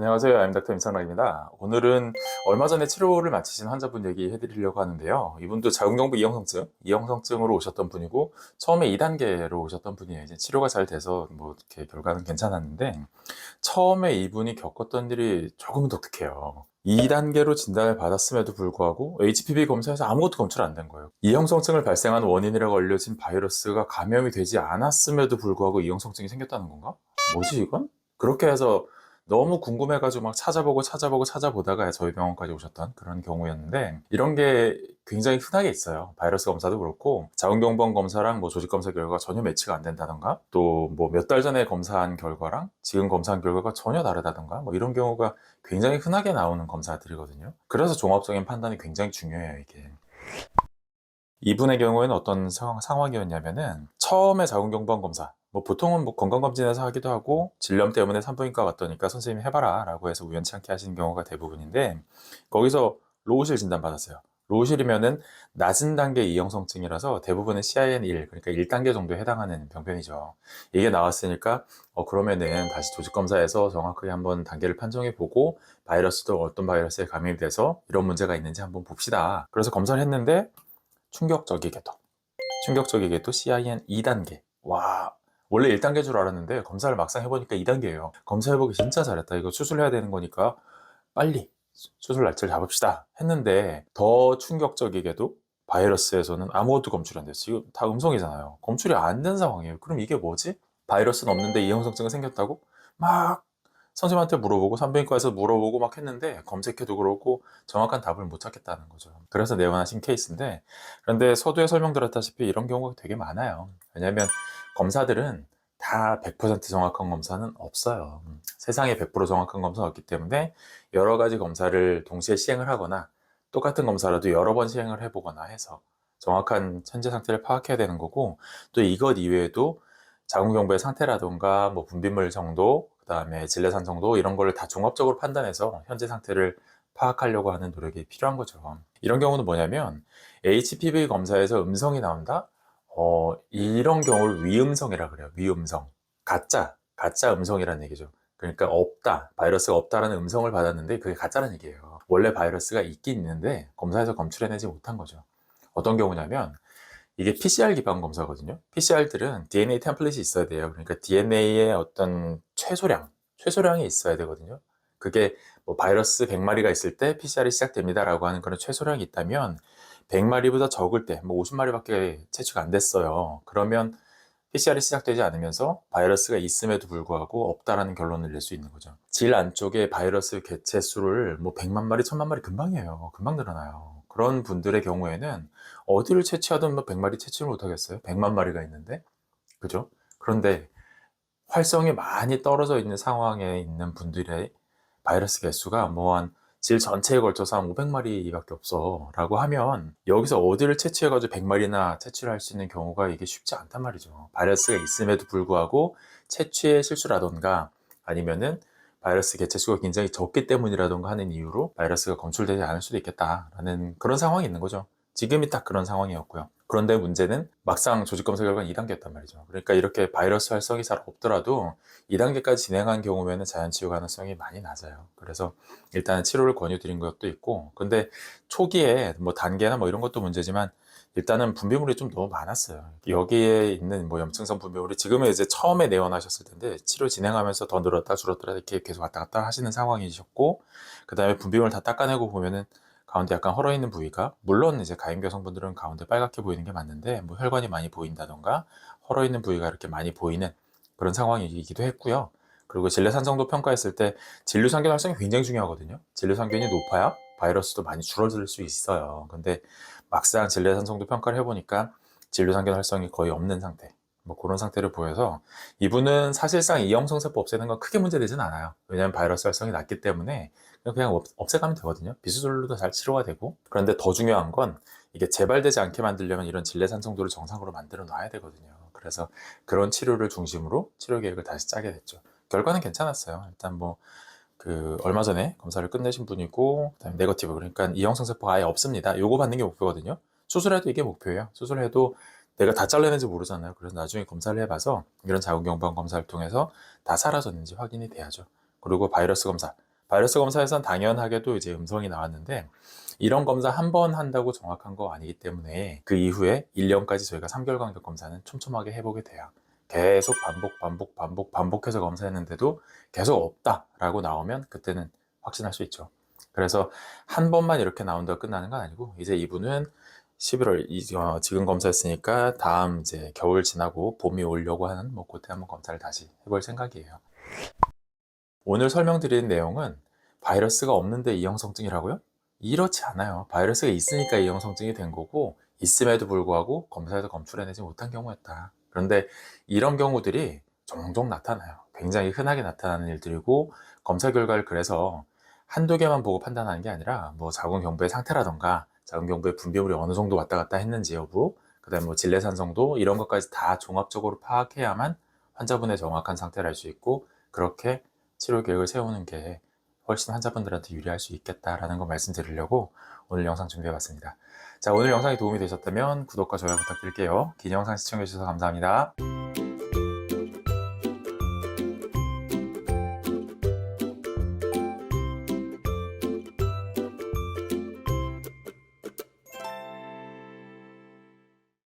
안녕하세요. 아임닥터 임상락입니다. 오늘은 얼마 전에 치료를 마치신 환자분 얘기 해 드리려고 하는데요. 이분도 자궁경부 이형성증, 이형성증으로 오셨던 분이고 처음에 2단계로 오셨던 분이에요. 이제 치료가 잘 돼서 뭐 이렇게 결과는 괜찮았는데 처음에 이분이 겪었던 일이 조금은 독특해요. 2단계로 진단을 받았음에도 불구하고 HPV 검사에서 아무것도 검출 안 된 거예요. 이형성증을 발생한 원인이라고 알려진 바이러스가 감염이 되지 않았음에도 불구하고 이형성증이 생겼다는 건가? 뭐지 이건? 그렇게 해서 너무 궁금해가지고 막 찾아보고 찾아보고 찾아보다가 저희 병원까지 오셨던 그런 경우였는데 이런 게 굉장히 흔하게 있어요. 바이러스 검사도 그렇고 자궁경부암 검사랑 뭐 조직 검사 결과가 전혀 매치가 안 된다던가 또 뭐 몇 달 전에 검사한 결과랑 지금 검사한 결과가 전혀 다르다던가 뭐 이런 경우가 굉장히 흔하게 나오는 검사들이거든요. 그래서 종합적인 판단이 굉장히 중요해요 이게. 이분의 경우에는 어떤 상황, 상황이었냐면은 처음에 자궁경부암 검사 뭐 보통은 뭐 건강검진에서 하기도 하고 질염 때문에 산부인과 갔더니까 선생님이 해봐라 라고 해서 우연치 않게 하시는 경우가 대부분인데 거기서 로우실 진단 받았어요. 로우실이면은 낮은 단계 이형성증이라서 대부분은 CIN1 그러니까 1단계 정도에 해당하는 병변이죠. 이게 나왔으니까 어 그러면은 다시 조직 검사에서 정확하게 한번 단계를 판정해 보고 바이러스도 어떤 바이러스에 감염이 돼서 이런 문제가 있는지 한번 봅시다. 그래서 검사를 했는데 충격적이게도 충격적이게도 CIN 2단계. 와 원래 1단계 줄 알았는데 검사를 막상 해보니까 2단계예요. 검사 해보기 진짜 잘했다. 이거 수술해야 되는 거니까 빨리 수- 수술 날짜를 잡읍시다 했는데 더 충격적이게도 바이러스에서는 아무것도 검출이 안 됐어요. 지금 다 음성이잖아요. 검출이 안 된 상황이에요. 그럼 이게 뭐지? 바이러스는 없는데 이형성증은 생겼다고? 막 선생님한테 물어보고 산부인과에서 물어보고 막 했는데 검색해도 그렇고 정확한 답을 못 찾겠다는 거죠. 그래서 내원하신 케이스인데 그런데 서두에 설명드렸다시피 이런 경우가 되게 많아요. 왜냐하면 검사들은 다 100% 정확한 검사는 없어요. 음, 세상에 100% 정확한 검사는 없기 때문에 여러 가지 검사를 동시에 시행을 하거나 똑같은 검사라도 여러 번 시행을 해보거나 해서 정확한 현재 상태를 파악해야 되는 거고 또 이것 이외에도 자궁경부의 상태라던가 뭐 분비물 정도 그다음에 질레산 정도 이런 거를 다 종합적으로 판단해서 현재 상태를 파악하려고 하는 노력이 필요한 거죠. 이런 경우는 뭐냐면 HPV 검사에서 음성이 나온다? 어, 이런 경우를 위음성이라 그래요. 위음성. 가짜, 가짜 음성이라는 얘기죠. 그러니까 없다, 바이러스가 없다라는 음성을 받았는데 그게 가짜라는 얘기예요. 원래 바이러스가 있긴 있는데 검사에서 검출해내지 못한 거죠. 어떤 경우냐면 이게 PCR 기반 검사거든요. PCR들은 DNA 템플릿이 있어야 돼요. 그러니까 DNA의 어떤 최소량, 최소량이 있어야 되거든요. 그게 뭐 바이러스 100마리가 있을 때 PCR이 시작됩니다라고 하는 그런 최소량이 있다면 100마리보다 적을 때, 뭐 50마리밖에 채취가 안 됐어요. 그러면 PCR이 시작되지 않으면서 바이러스가 있음에도 불구하고 없다라는 결론을 낼 수 있는 거죠. 질 안쪽에 바이러스 개체 수를 뭐 100만 마리, 1000만 마리 금방이에요. 금방 늘어나요. 그런 분들의 경우에는 어디를 채취하든 뭐 100마리 채취를 못 하겠어요. 100만 마리가 있는데. 그죠? 그런데 활성이 많이 떨어져 있는 상황에 있는 분들의 바이러스 개수가 뭐 한 질 전체에 걸쳐서 한 500마리밖에 없어. 라고 하면 여기서 어디를 채취해가지고 100마리나 채취를 할 수 있는 경우가 이게 쉽지 않단 말이죠. 바이러스가 있음에도 불구하고 채취의 실수라던가 아니면은 바이러스 개체 수가 굉장히 적기 때문이라던가 하는 이유로 바이러스가 검출되지 않을 수도 있겠다라는 그런 상황이 있는 거죠. 지금이 딱 그런 상황이었고요 그런데 문제는 막상 조직검사 결과는 2단계였단 말이죠 그러니까 이렇게 바이러스 활성이 잘 없더라도 2단계까지 진행한 경우에는 자연 치유 가능성이 많이 낮아요. 그래서 일단은 치료를 권유드린 것도 있고, 근데 초기에 뭐 단계나 뭐 이런 것도 문제지만 일단은 분비물이 좀 너무 많았어요. 여기에 있는 뭐 염증성 분비물이 지금은 이제 처음에 내원하셨을 텐데 치료 진행하면서 더 늘었다 줄었다 이렇게 계속 왔다 갔다 하시는 상황이셨고, 그 다음에 분비물 다 닦아내고 보면은 가운데 약간 헐어 있는 부위가 물론 이제 가임교 여성분들은 가운데 빨갛게 보이는 게 맞는데 뭐 혈관이 많이 보인다던가 헐어 있는 부위가 이렇게 많이 보이는 그런 상황이기도 했고요. 그리고 질레산성도 평가했을 때 진류상균 활성이 굉장히 중요하거든요. 진류상균이 높아야 바이러스도 많이 줄어들 수 있어요. 근데 막상 질레산성도 평가를 해보니까 진류상균 활성이 거의 없는 상태. 뭐 그런 상태를 보여서 이분은 사실상 이형성세포 없애는 건 크게 문제되진 않아요. 왜냐하면 바이러스 활성이 낮기 때문에 그냥, 없애가면 되거든요. 비수술로도 잘 치료가 되고. 그런데 더 중요한 건 이게 재발되지 않게 만들려면 이런 질레산성도를 정상으로 만들어 놔야 되거든요. 그래서 그런 치료를 중심으로 치료 계획을 다시 짜게 됐죠. 결과는 괜찮았어요. 일단 뭐 그 얼마 전에 검사를 끝내신 분이고 그다음에 네거티브 그러니까 이형성 세포가 아예 없습니다. 요거 받는 게 목표거든요. 수술해도 이게 목표예요. 수술해도 내가 다 잘라낸지 모르잖아요. 그래서 나중에 검사를 해봐서 이런 자궁경부암 검사를 통해서 다 사라졌는지 확인이 돼야죠. 그리고 바이러스 검사 바이러스 검사에선 당연하게도 이제 음성이 나왔는데 이런 검사 한 번 한다고 정확한 거 아니기 때문에 그 이후에 1년까지 저희가 3개월 간격 검사는 촘촘하게 해보게 돼요. 계속 반복, 반복, 반복, 반복해서 검사했는데도 계속 없다라고 나오면 그때는 확신할 수 있죠. 그래서 한 번만 이렇게 나온다고 끝나는 건 아니고 이제 이분은 11월 이- 어, 지금 검사했으니까 다음 이제 겨울 지나고 봄이 오려고 하는 뭐 그때 한번 검사를 다시 해볼 생각이에요. 오늘 설명드린 내용은 바이러스가 없는데 이형성증이라고요? 이렇지 않아요. 바이러스가 있으니까 이형성증이 된 거고 있음에도 불구하고 검사에서 검출해내지 못한 경우였다. 그런데 이런 경우들이 종종 나타나요. 굉장히 흔하게 나타나는 일들이고 검사 결과를 그래서 한두 개만 보고 판단하는 게 아니라 뭐 자궁 경부의 상태라던가 자궁 경부의 분비물이 어느 정도 왔다 갔다 했는지 여부 그다음에 뭐 질내산성도 이런 것까지 다 종합적으로 파악해야만 환자분의 정확한 상태를 알 수 있고 그렇게 치료 계획을 세우는 게 훨씬 환자분들한테 유리할 수 있겠다라는 거 말씀드리려고 오늘 영상 준비해봤습니다. 자 오늘 영상이 도움이 되셨다면 구독과 좋아요 부탁드릴게요. 긴 영상 시청해주셔서 감사합니다.